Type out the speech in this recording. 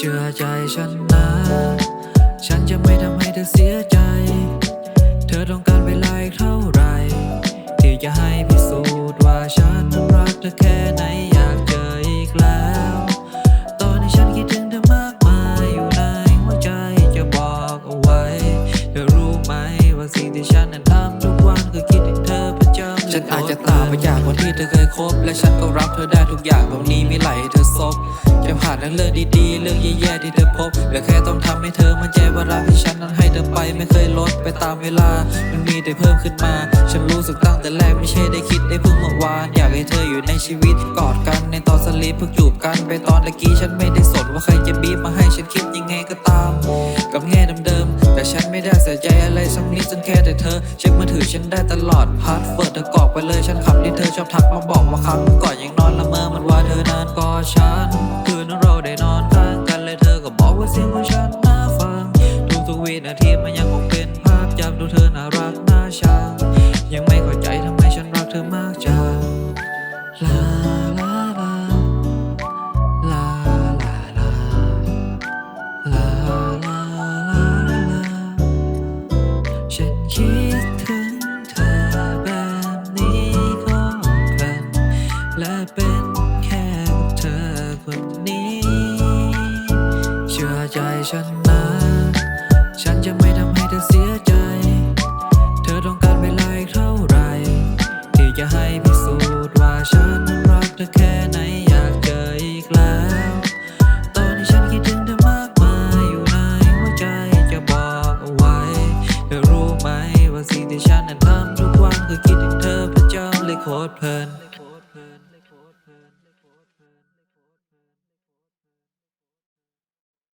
เชื่อใจฉันนะ ฉันจะไม่ทำให้เธอเสียใจ เธอต้องการเวลาเท่าไร ที่จะให้พิสูจน์ว่าฉันมันรักเธอแค่ไหนอยากเจออีกแล้ว ตอนนี้ฉันคิดถึงเธอมากมายอยู่ในหัวใจจะบอกเอาไว้ เธอรู้ไหมว่าสิ่งที่ฉันนั้นทำทุกวันคือคิดถึงเธอประจำฉันอาจจะตาไปจากคนที่เธอเคยคบ และฉันก็รับเธอได้ทุกอย่างตรงนี้ไมีไหล ทั้งเรื่องดีๆ เรื่องแย่ๆที่เธอพบเหลือแค่ต้องทำให้เธอมั่นใจว่ารักที่ฉันนั้นให้เธอไปไม่เคยลดไปตามเวลา มันมีแต่เพิ่มขึ้นมา ฉันรู้สึกตั้งแต่แรกไม่ใช่ได้คิดได้เพิ่งเมื่อวาน อยากให้เธออยู่ในชีวิตกอดกันในตอนสลีปเพิ่งจูบกันไปตอนตะกี้ฉันไม่ได้สนว่าใครจะบีบมาให้ฉันคิดยังไงก็ตาม กับแง่เดิมๆแต่ฉันไม่ได้ใส่ใจอะไรสักนิดจนแค่แต่เธอ เช็คมือถือฉันได้ตลอดพาสเวิร์ดเธอกรอกไปเลยฉันคำที่เธอชอบทักมาบอกว่าครั้งก่อนยังนอนละเมอมันว่าเธอนานกอฉัน วินาทีมันยังคงเป็นภาพจำดูเธอน่ารักน่าชังยังไม่เข้าใจทำไมฉันรักเธอมากจังลาลาลาลาลาลาลาลาลาลาฉันคิดถึงเธอแบบนี้ก็เป็นและเป็นแค่เธอคนนี้ เชื่อใจฉัน ให้พิสูจน์ว่าฉันนั้นรักเธอแค่ไหนอยากเจออีกแล้ว ตอนนี้ฉันคิดถึงเธอมากมายอยู่ในหัวใจจะบอกเอาไว้เธอรู้ไหมว่าสิ่งที่ฉันนั้นทำทุกวันคือคิดถึงเธอพระจำเลยโคตรเพลิน